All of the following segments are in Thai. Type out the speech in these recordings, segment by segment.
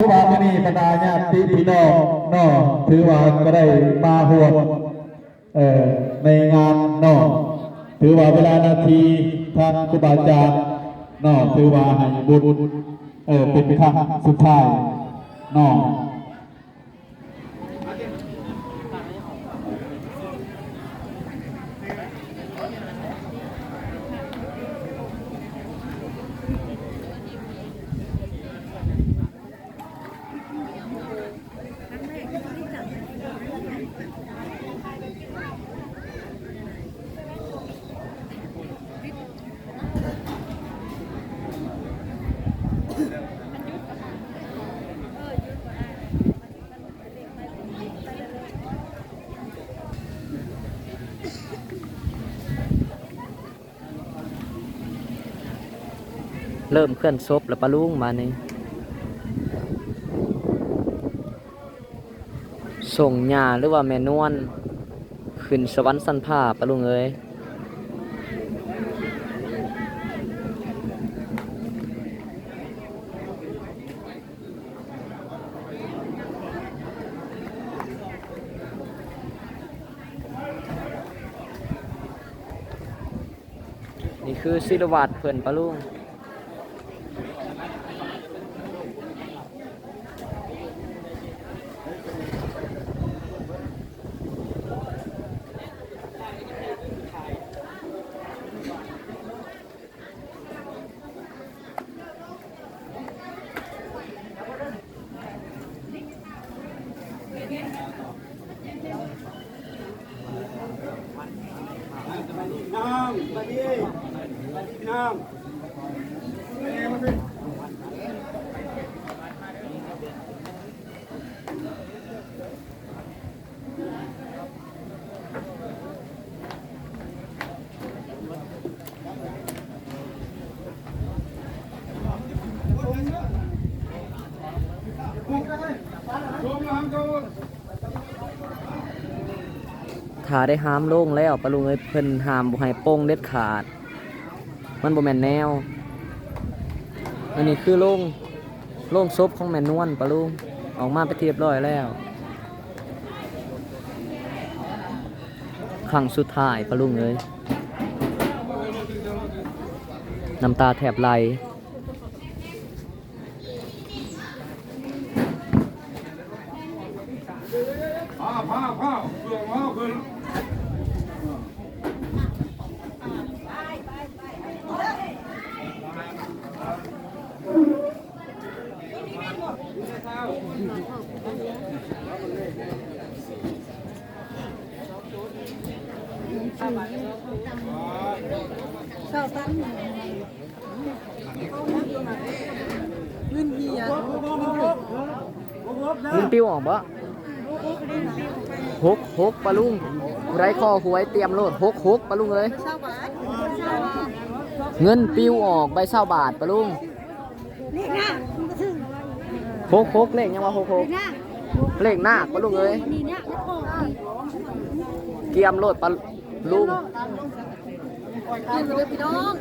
ทุกวันนี้บรรดาญาติพี่น้องนอถือว่าก็ได้มาหวดเอ่อในงานเนาะถือว่าเวลานาทีท่านครูบาอาจารย์เนาะถือว่าให้บุญเอ่อเป็นครั้งสุดท้ายเนา เริ่มเคลื่อนศพแล้วปะลุงมานี่ส่งหญ้าหรือว่าแม่นวลขึ้นสวรรค์สันผ้าปะลุงเอ้ยนี่คือศิลวัตเพิ่อนปะลุง น้ำมาดีมาดีน้ำ ถาได้ห้ามโล่งแล้วปะลุงเอ้ยเพิ่นห้ามบ่ให้โป้งเด็ดขาด มันบ่แม่นแนว อันนี้คือโล่งโล่งศพของแม่นวลปะลุงออกมาไปนที่เรียบร้อยแล้วครั้งสุดท้ายปะลุงเอ้ยน้ำตาแทบไหล ผ้าผ้าผ้าเปลือกผ้าขึ้น มันปิ้วออกบ่หกหกปะลุงไรคอหวยเตรียมโลดหกหกปะลุงเอ้ยเงินปิ้วออกใบเศร้าบาทปลุงเลขหน้ามันก็ถึงหกหกเลขยังว่าหกหกเลขหน้าเลขหน้าปลุงเอ้ยเตียแล้วก็เกียมโลดปะลุง กินเลยพี่น้อง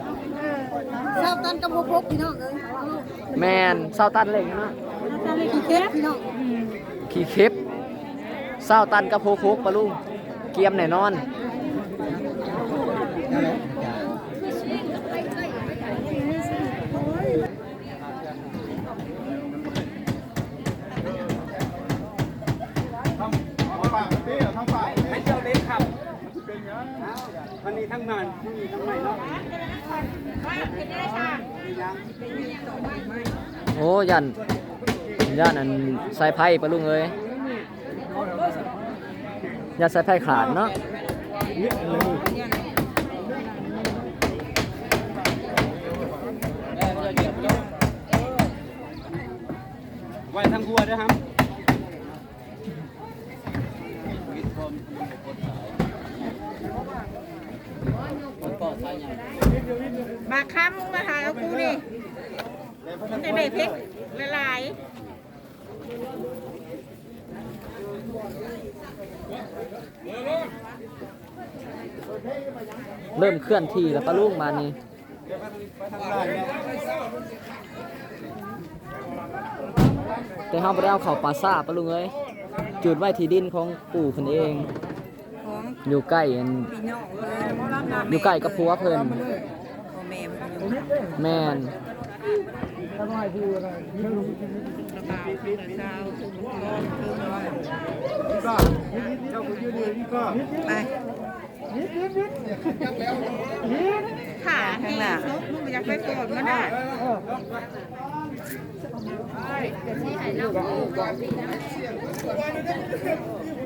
ชาวตันกับโมพกพี่น้องเลยแมนเศร้าตันเลขยังนะชาวตันเลยกี่เก็บพี่น้องขี่เข็บเศร้าตันกับหกหกปะลุงเกียมแน่นอนทำ มันมีทั้งมันมีทั้งใหม่เนาะโอ้ยันยันอันสายไพ่ปะลุงเอ้ยยันสายไพ่ขาดเนาะไว้ทั้งหัวด้วยครับ มาค้ำมาหาเอากูนี่มันจะได้พริกละลายเริ่มเคลื่อนที่แล้วปลุงมานี่ไปทางไหนเนี่ยแต่เฮาบ่ได้เอาเข้าปราสาปะลุงเอ้ยจุดไว้ที่ดินของปู่เพิ่นเอง อยู่ใกล้อันพี่น้องเพิ่นอยู่ใกล้กับผัวเพิ่นพ่อแม่เพิ่นอยู่แม่นไปขาข้างหลังลูกอยากไปกอดมันได้ดึงไม้บ้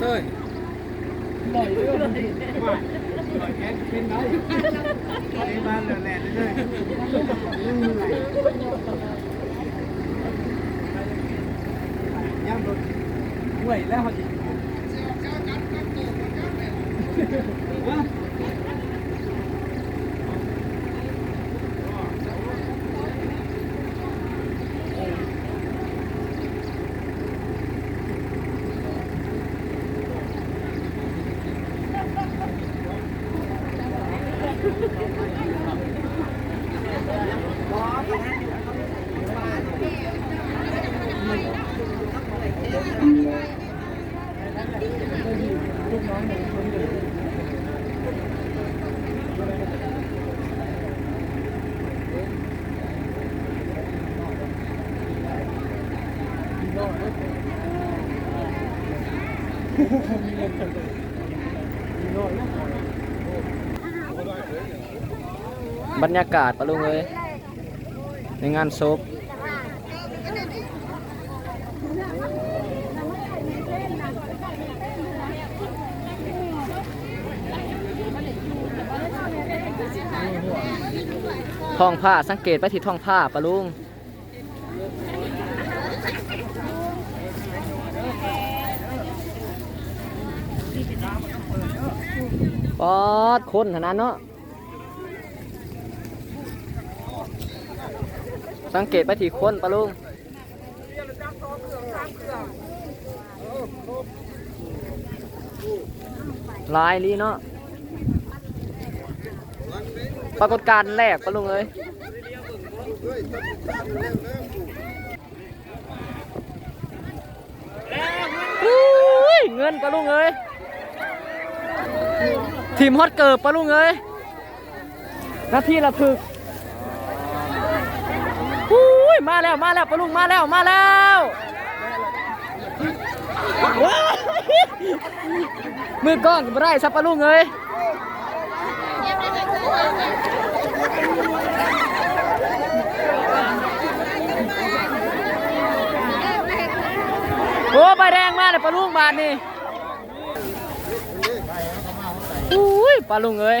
แหล่เลยย่ำรถห่วยแล้วเขาจิ บรรยากาศปะลุงเอ้ยในงานศพท้องผ้าสังเกตไปที่ท้องผ้าปะลุง ปอดคนขนาดเนาะ สังเกตไปที่คนปะลุงลายลีเนาะ ปรากฏการณ์แรกปะลุงเอ้ยอุ้ยเงินปะลุงเอ้ย ทีมฮอตเกิร์บปะลุงเอ้ยหนาทีละถึกอุ้ยมาแล้วมาแล้วปะลุงมาแล้วมาแล้วมือกล้องไม่ได้ซับปะลุงเอ้ยโอ้ใบแดงมาเลยปะลุงบาทนี่ อุ้ยปะลุงเอ้ย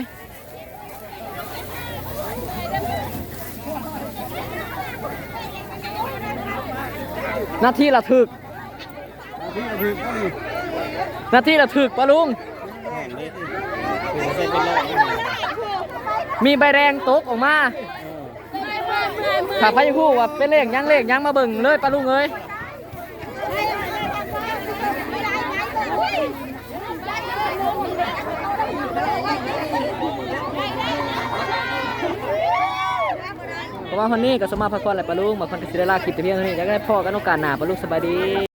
นาทีละถึกนาทีละถึกปะลุง มีใบแดงตกออกมาถ้าพายุพูว่าเป็นเลขยังเลขยังมาเบิ่งเลยปะลุงเอ้ยเพราะ ว่าคนนี้ก็สมมาพักผ่อนแหละปะลุงบางคนก็สิได้ลาคลิปแต่เพียงเท่านี้อยากได้พ่อกันโอกาสหน้าปะลุงสบายดี